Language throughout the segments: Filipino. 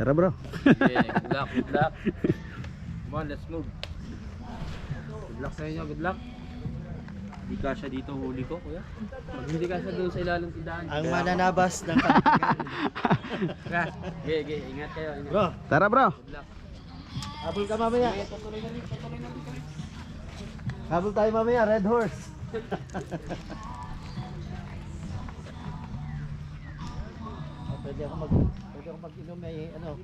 Tara bro. Yeah, good luck, good luck. Come on, let's move. Good luck sa inyo, good luck. Hindi ka siya dito huli ko, kuya. Pag hindi ka siya doon sa ilalim tindahan. Ang mananabas ng katigan. Kaya, ge, ge, ingat kayo. Ingat. Bro, Tara bro. Good luck. habol ka mamaya. Patuloy na rin, patuloy na rin kami. Habol tayo mamaya, Red Horse. Oh, pwede ako mag mag-inom may ano,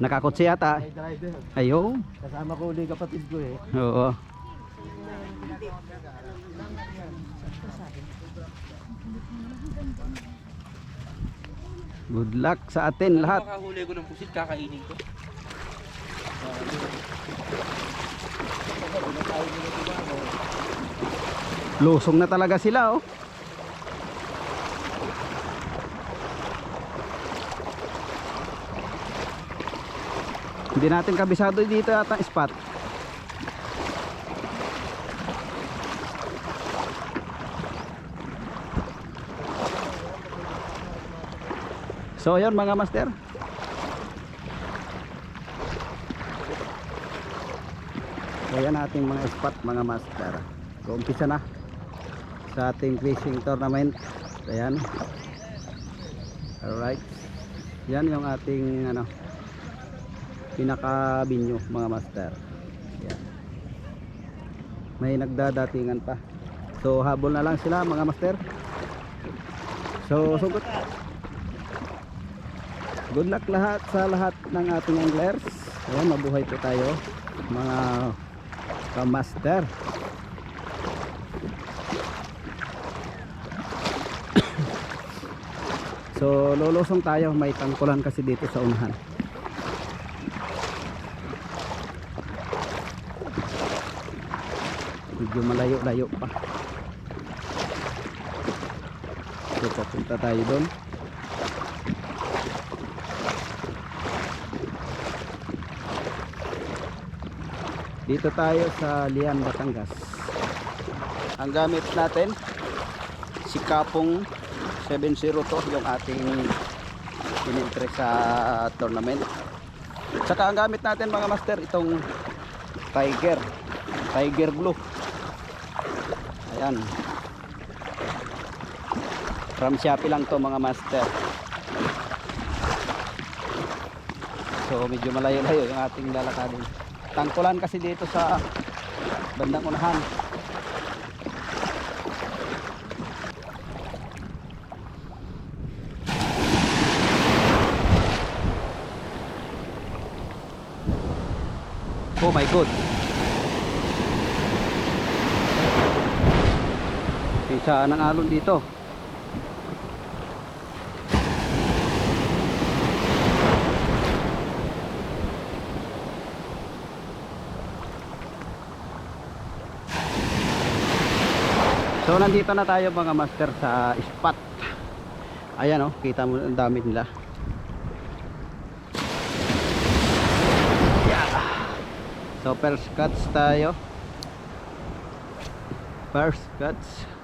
Nakakotse yata. may driver. Ayun. Kasama ko ulit kapatid ko eh. Oo. Good luck sa atin lahat. Makahuli ko ng pusit, kakainin ko. Lusong na talaga sila oh. Hindi natin kabisado dito yata spot. So yun mga master. So yan ating mga spot mga master. So umpisa na sa ating fishing tournament. Ayan. Alright. Yan yung ating ano pinaka binyo mga master. Yan. May nagdadatingan pa. So habol na lang sila mga master. So sugot. Good luck lahat sa lahat ng ating anglers. Ayan, mabuhay po tayo mga kamaster. So lulusong tayo, may tangkulan kasi dito sa unahan. Medyo malayo-layo pa. So papunta tayo doon. Dito tayo sa Lian, Batangas. Ang gamit natin si Kapong 702 yung ating inintre sa tournament. Saka ang gamit natin mga master itong Tiger. Tiger Blue. Ayan. From Shopee lang to mga master. So medyo malayo-layo yung ating lalakadin. Tangkulan kasi dito sa bandang unahan. Oh my god. Isa ng dito. So nandito na tayo mga master sa spot. Ayan oh, kita mo ang dami nila. Yeah. So first cuts tayo. First cuts.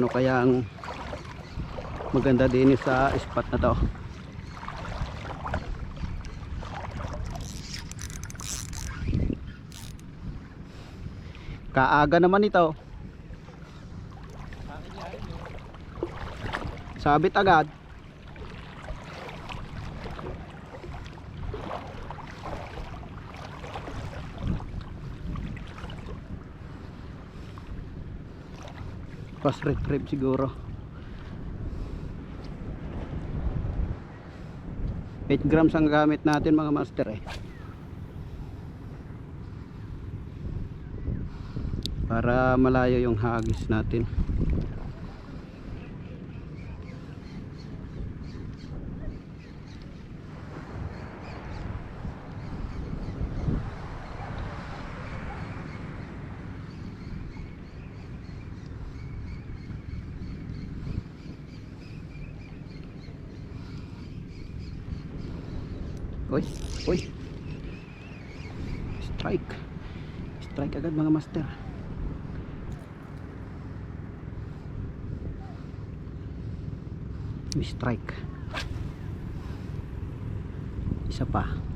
Ano kaya ang maganda din sa spot na to? Kaaga naman ito. Sabit agad pas rip rip siguro. 8 grams ang gamit natin mga master eh. Para malayo yung hagis natin Uy, uy. strike strike agad mga master. Strike. Isa pa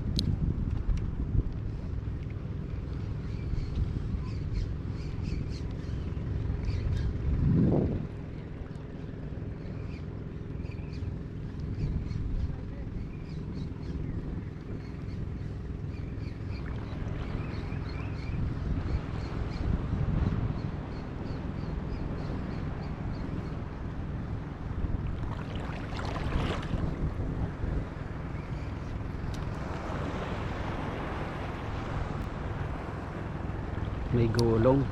may gulong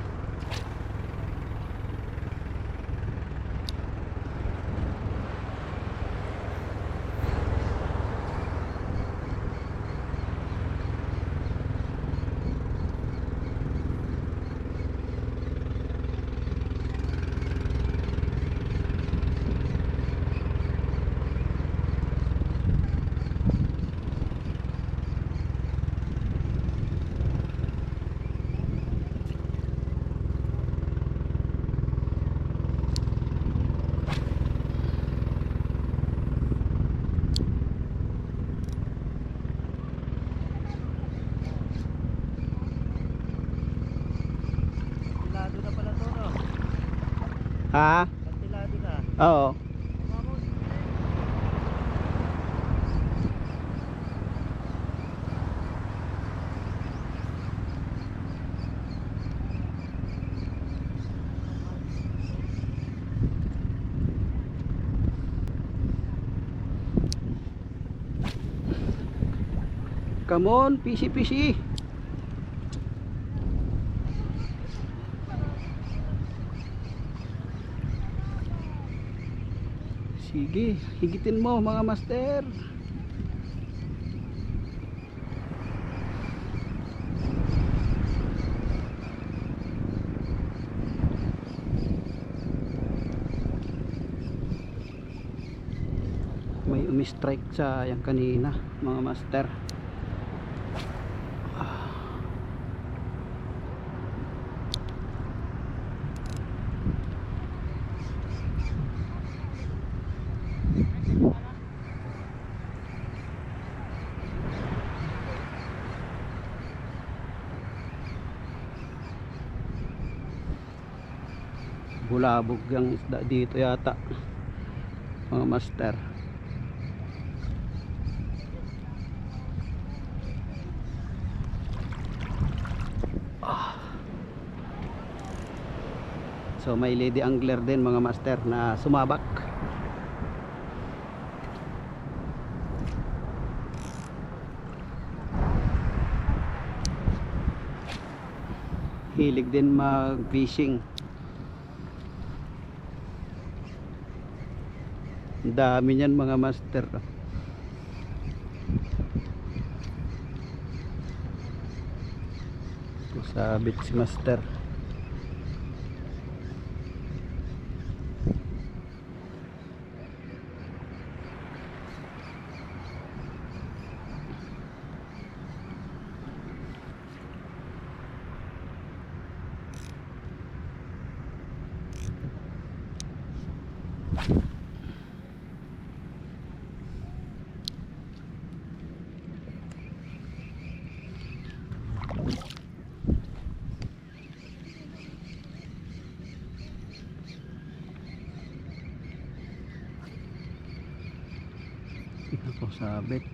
Kantilado na pala to, no? Ha? Kantilado na. oo. Come on, PC Sige, higitin mo mga master. May umi-strike sa yan kanina mga master. Bulabog yung isda dito yata mga master. Ah. so may lady angler din mga master na sumabak. Hilig din mag fishing Ang dami niyan mga master. Sabit si master. Sabit.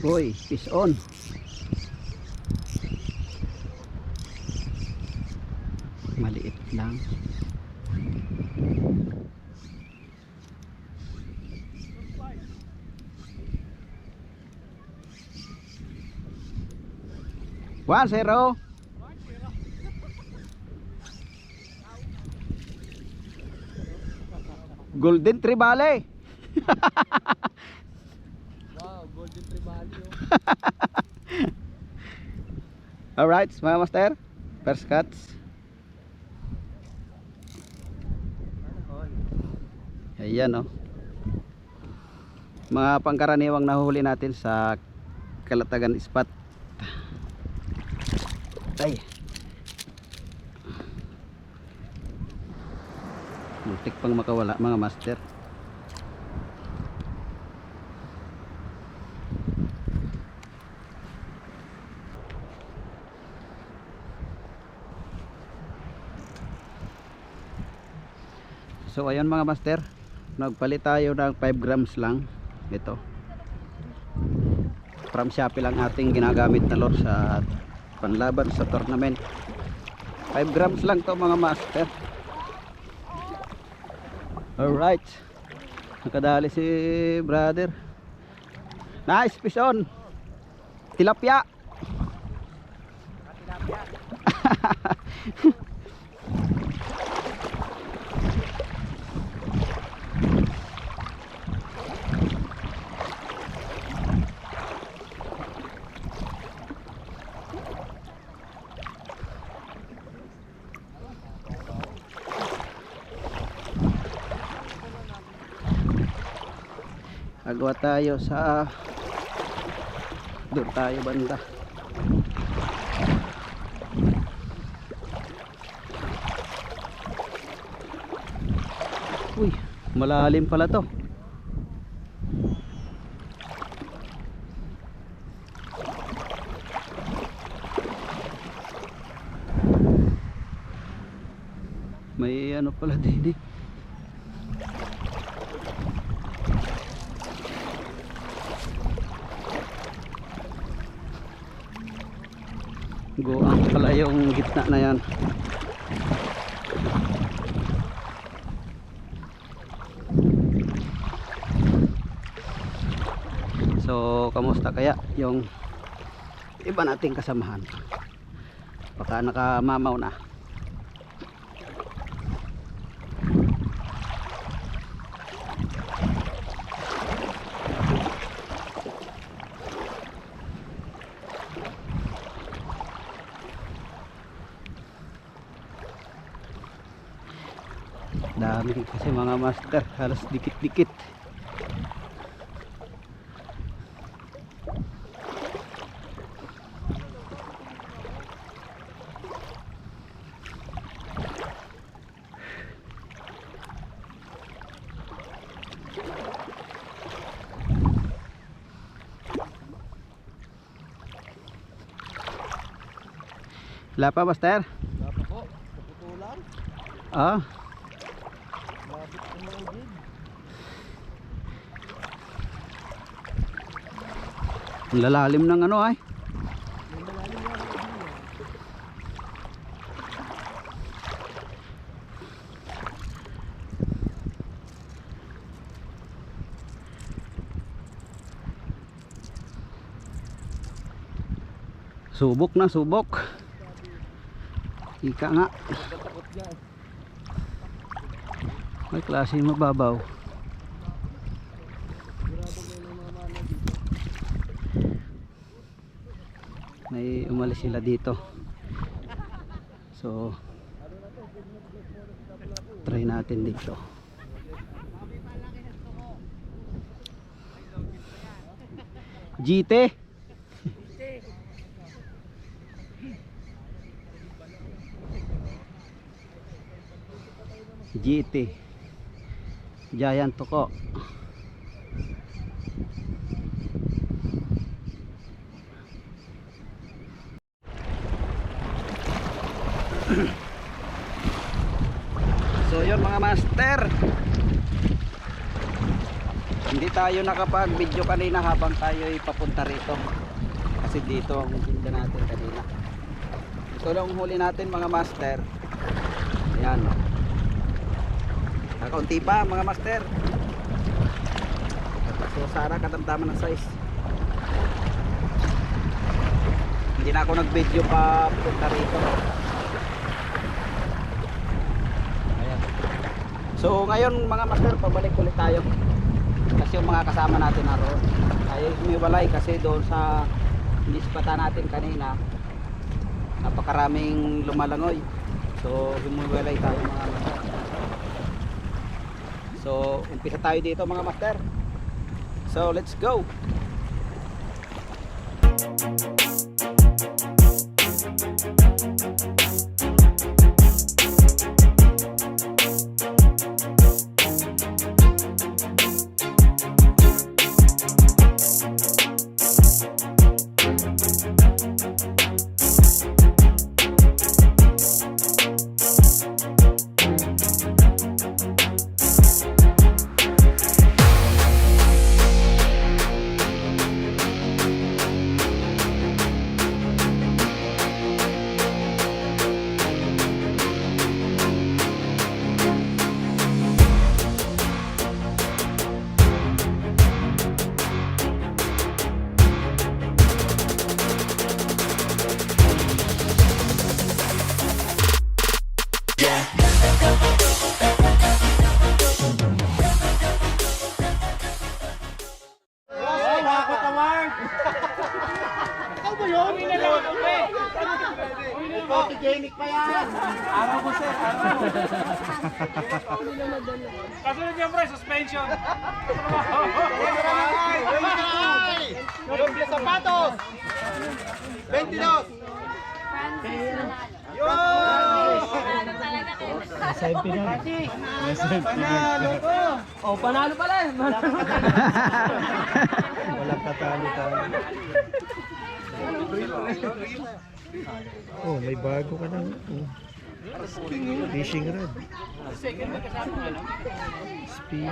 Uy, fish on. Maliit lang. One zero. Golden Tribale. Golden tribali Alright, mga master. First cuts. Ayan oh. Mga pangkaraniwang nahuli natin sa Kalatagan spot. Ay. Muntik pang makawala mga master. So ayun mga master, nagpalit tayo ng 5 grams lang ito. From Shopee lang ating ginagamit na lure sa panlaban sa tournament. 5 grams lang to mga master. Alright. Nakadali si brother. Nice fish on. Tilapia. Agwa tayo sa doon tayo banda. Uy, malalim pala to. May ano pala din eh. Goang pala yung gitna na yan. So, kamusta kaya yung iba nating kasamahan? Baka nakamamaw na. Dami kasi mga master, halos dikit-dikit. Wala pa master? Dapat po, kaputulan. Ah, Dapat po mga jig. ang lalalim ng ano ay. Subok na, subok. Ika nga. May klase mababaw. Sigurado kayo ng mga mana dito. May umalis sila dito. So, try natin dito. GT. GT. Giant Toko. So yun mga master Hindi tayo nakapag-video kanina habang tayo ay papunta rito. Kasi dito ang tinda natin kanina. Ito lang ang huli natin mga master. Ayan. Kakaunti pa mga master. So sana katamtaman ng size. Hindi na ako nag-video pa punta rito. Ayan. So ngayon mga master, pabalik ulit tayo. Kasi yung mga kasama natin naroon. Tayo humiwalay kasi doon sa nispata natin kanina. Napakaraming lumalangoy. So humiwalay tayo mga master. So umpisa tayo dito mga master. So let's go. Kasunod sapatos! 22! Oh, panalo pala eh. Walang katali-tali. Oh, may bago ka na. Oh. Fishing rod. Spin.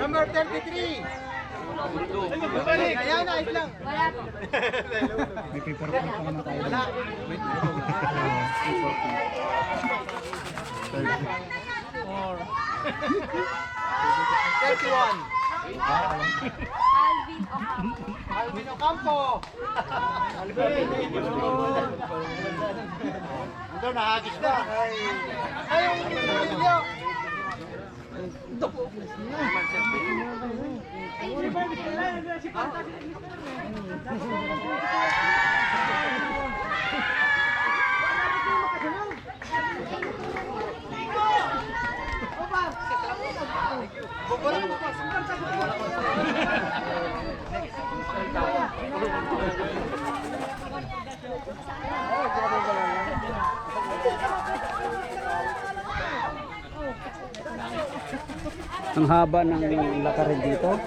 Number 33! Ayan, ayos lang. May paper pa naman tayo. Wala. Thirty-one. Alvin Ocampo. Alvin Ocampo. Alvin. Ando, nahagis na. Ay, yung video. Ang haba ng lakarin dito.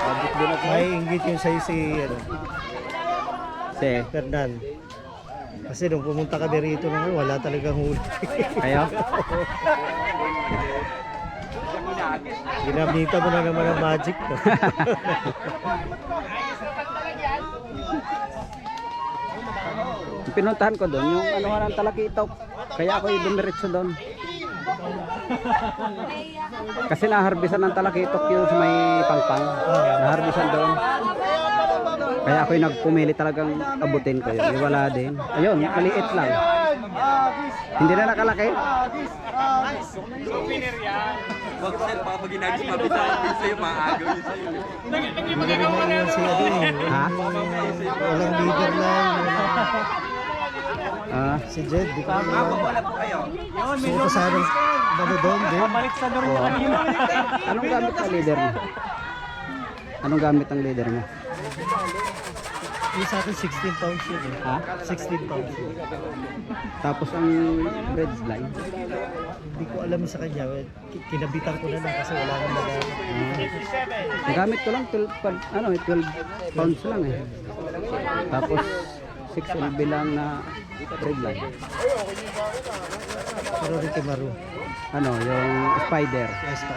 Abot din ako. May inggit yung sa'yo si ano, Si, Fernan. Kasi nung pumunta kami rito naman, wala talagang huli. kayo? Ginamita mo na naman ang magic. Yung Pinuntahan ko doon, yung ano ng talakitok. Kaya ako dumiretso doon. Kasi naharbisan ng talakitok yun sa may pangpang. Naharbisan doon. Kaya ako yung nagpumili talagang abutin ko yun. Yung Wala din. Ayun, maliit lang. Hindi na nakalaki. Souvenir yan. Wag sir, baka pag ginagis mabisa yung sa'yo, maagaw yun sa'yo. Naging magagawa ano eh. Ha? Walang leader lang. Ah, Si Jed, di ko alam. wala po kayo. Gusto ko sana ano doon din. Balik sa doon oo. Anong gamit ang leader mo? Anong gamit ang leader mo? Yung sa akin 16 pounds yun eh. Ha? 16 pounds yun. Tapos ang red line. Hindi ko alam sa kanya. Ki- Kinabitan ko na lang kasi wala nang magagamit. Ang gamit ko lang 12, pa- ano, eh, 12 pounds lang eh. Tapos 6 LB lang na red line. Pero rin kay Maru. Ano, yung spider. Yes, pa.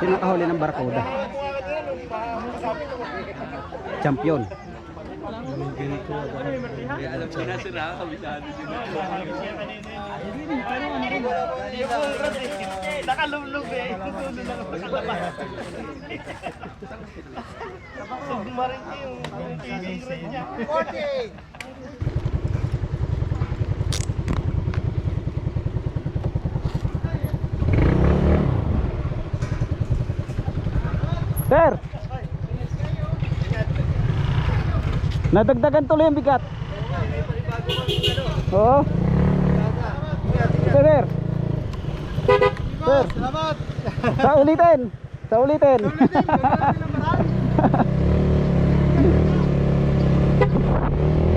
Sino nakahuli ng barracuda? Champion. Nakalumlog eh. Tutulo lang ang nakalabas. Sugmarin ko yung favorite niya. Sir! Nadagdagan tuloy ang bigat. Oo. Sir, sir. Sir. Salamat! Sa ulitin. Sa ulitin.